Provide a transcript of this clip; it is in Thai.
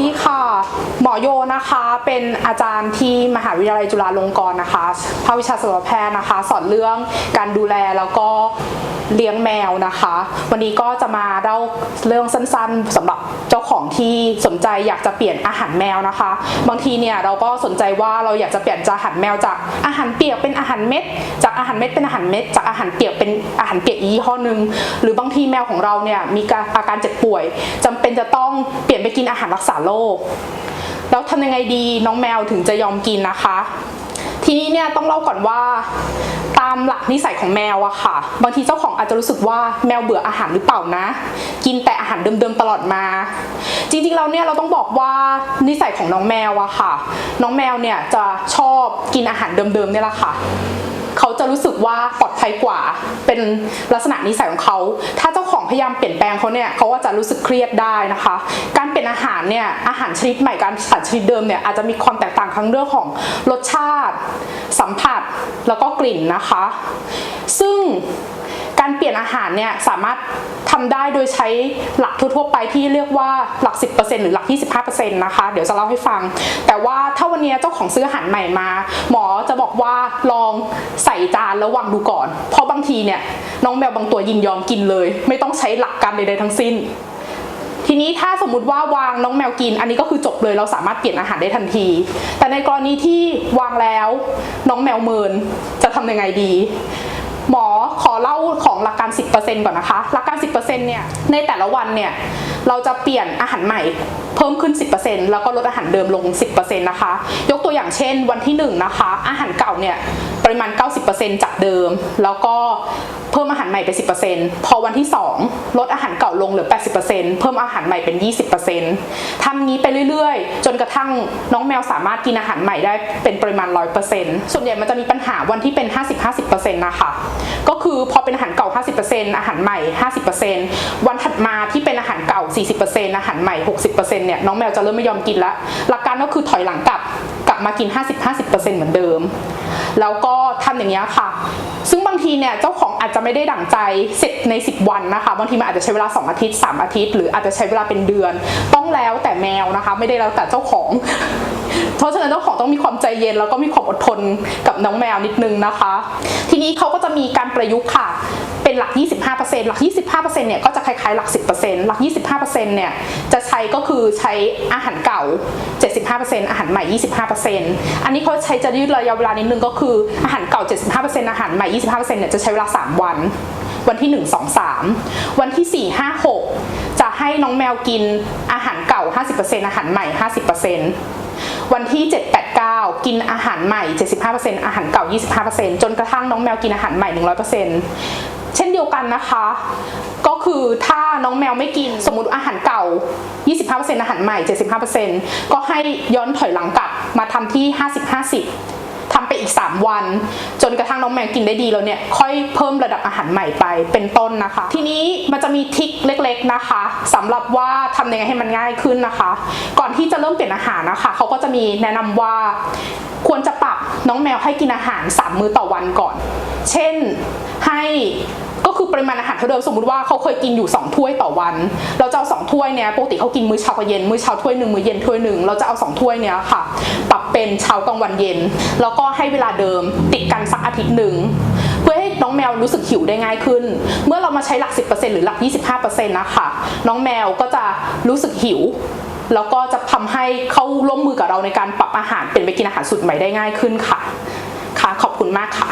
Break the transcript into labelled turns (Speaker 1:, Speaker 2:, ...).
Speaker 1: ดีค่ะ หมอโยนะคะ เป็นอาจารย์ที่มหาวิทยาลัยจุฬาลงกรณ์นะคะภาควิชาสัตวแพทย์นะคะ สอนเรื่องการดูแลแล้วก็ เลี้ยงแมวนะคะ วันนี้ก็จะมาเล่าเรื่องสั้นๆสำหรับเจ้าของที่สนใจอยากจะเปลี่ยนอาหารแมวนะคะ บางทีเนี่ยเราก็สนใจว่าเราอยากจะเปลี่ยนจากอาหารแมวจากอาหารเปียกเป็นอาหารเม็ด จากอาหารเม็ดเป็นอาหารเม็ด จากอาหารเปียกเป็นอาหารเปียกอีกยี่ห้อหนึ่งหรือบางทีแมวของเราเนี่ยมีอาการเจ็บป่วยจำเป็นจะต้องเปลี่ยนไปกินอาหารรักษาโรคแล้วทำยังไงดีน้องแมวถึงจะยอมกินนะคะ ทีนี้เนี่ยต้องเล่าก่อนว่า ตามหลักนิสัยของแมวอะค่ะ บางทีเจ้าของอาจจะรู้สึกว่าแมวเบื่ออาหารหรือเปล่านะ กินแต่อาหารเดิมๆตลอดมา จริงๆเราเนี่ยเราต้องบอกว่านิสัยของน้องแมวอะค่ะ น้องแมวเนี่ยจะชอบกินอาหารเดิมๆเนี่ยแหละค่ะ เขาจะรู้สึกว่าปลอดภัยกว่า เป็นลักษณะนิสัยของเขา ถ้าเจ้าของพยายามเปลี่ยนแปลงเขาเนี่ยเขาก็จะรู้สึกเครียดได้นะคะ การเปลี่ยนอาหารเนี่ยอาหารชนิดใหม่การอาหารชนิดเดิมเนี่ยอาจจะมีความแตกต่างทั้งเรื่องของรสชาติ สัมผัสแล้วก็กลิ่นนะคะ ซึ่ง การเปลี่ยนอาหารเนี่ยสามารถทำได้โดยใช้หลักทั่วๆไปที่เรียกว่าหลัก 10%หรือหลัก 25%นะคะ เดี๋ยวจะเล่าให้ฟัง แต่ว่าถ้าวันนี้เจ้าของซื้ออาหารใหม่มา หมอจะบอกว่าลองใส่จานแล้ววางดูก่อน เพราะบางทีเนี่ยน้องแมวบางตัวยินยอมกินเลย ไม่ต้องใช้หลักการใดๆทั้งสิ้นทีนี้ถ้าสมมติว่าวางน้องแมวกิน อันนี้ก็คือจบเลยเราสามารถเปลี่ยนอาหารได้ทันที แต่ในกรณีที่วางแล้วน้องแมวเมินจะทำยังไงดี หมอขอเล่าของหลักการ 10%ก่อนนะคะ หลักการ 10%เนี่ย ในแต่ละวันเนี่ย เราจะเปลี่ยนอาหารใหม่ เพิ่มขึ้น 10%แล้วก็ลดอาหารเดิมลง 10%นะคะ ยกตัวอย่างเช่นวันที่1นะคะอาหารเก่าเนี่ยปริมาณ 90%จากเดิม แล้วก็เพิ่มอาหารใหม่ไป 10%พอวันที่ 2 ลดอาหารเก่าลงเหลือ 80%เพิ่มอาหารใหม่เป็น 20%ทำนี้ไปเรื่อยๆ จนกระทั่งน้องแมวสามารถกินอาหารใหม่ได้เป็นปริมาณ 100%ส่วนใหญ่มันจะมีปัญหาวันที่เป็น 50-50%นะคะก็คือพอเป็นอาหารเก่า 50%อาหารใหม่ 50%วันถัดมาที่เป็นอาหารเก่า 40%อาหารใหม่ 60%เนี่ยน้องแมวจะเริ่มไม่ยอมกินแล้วหลักการก็คือถอยหลังกลับกลับมากิน 50-50%เหมือนเดิม แล้วก็ทำอย่างนี้ค่ะ ซึ่งบางทีเนี่ยเจ้าของอาจจะไม่ได้ดั่งใจเสร็จใน 10 วันนะคะ บางทีมันอาจจะใช้เวลา 2 อาทิตย์ 3 อาทิตย์ หรืออาจจะใช้เวลาเป็นเดือน ต้องแล้วแต่แมวนะคะ ไม่ได้แล้วแต่เจ้าของ เพราะฉะนั้นเจ้าของต้องมีความใจเย็นแล้วก็มีความอดทนกับน้องแมวนิดนึงนะคะ ทีนี้เขาก็จะมีการประยุกต์ค่ะ หลัก 25%หลัก 25%เนี่ยก็จะคล้ายๆหลัก 10%หลัก 25%เนี่ยจะใช้ก็คือใช้อาหารเก่า 75%อาหารใหม่ 25%อันนี้เขาใช้จะยืดระยะเวลานิดนึงก็คืออาหารเก่า 75%อาหารใหม่ 25%เนี่ยจะใช้เวลา 3 วัน วันที่ 1 2 3 วันที่ 4 5 6 จะให้น้องแมวกินอาหารเก่า 50%อาหารใหม่ 50%วันที่ 7 8 9 กินอาหารใหม่ 75%อาหารเก่า 25%จนกระทั่งน้องแมวกินอาหารใหม่ 100% เช่นเดียวกันนะคะ ก็คือถ้าน้องแมวไม่กินสมมติอาหารเก่า 25%อาหารใหม่ 75%ก็ให้ย้อนถอยหลังกลับมาทำที่ 50-50ทำไปอีก 3 วัน จนกระทั่งน้องแมวกินได้ดีแล้วเนี่ยค่อยเพิ่มระดับอาหารใหม่ไปเป็นต้นนะคะ ทีนี้มันจะมีทิคเล็ก ๆนะคะสำหรับว่าทำยังไงให้มันง่ายขึ้นนะคะ ก่อนที่จะเริ่มเปลี่ยนอาหารนะคะเขาก็จะมีแนะนำว่า ควรจะปรับน้องแมวให้กินอาหาร 3 มื้อต่อวันก่อน เช่นให้ก็คือปริมาณอาหารเท่าเดิมสมมติว่าเขาเคยกินอยู่ 2 ถ้วยต่อวัน เราจะเอา2ถ้วยเนี่ยปกติเขากินมื้อเช้ากับเย็นมื้อเช้าถ้วยหนึ่งมื้อเย็นถ้วยหนึ่งเราจะเอา2ถ้วยเนี่ยค่ะ ปรับเป็นเช้ากลางวันเย็น แล้วก็ให้เวลาเดิมติดกันสักอาทิตย์หนึ่งเพื่อให้น้องแมวรู้สึกหิวได้ง่ายขึ้น เมื่อเรามาใช้หลัก 10%หรือหลัก 25%นะคะน้องแมวก็จะรู้สึกหิวแล้วก็จะทำให้เขาร่วมมือกับเราในการปรับอาหารเป็นไปกินอาหารสูตรใหม่ได้ง่ายขึ้นค่ะ ค่ะ ขอบคุณมากค่ะ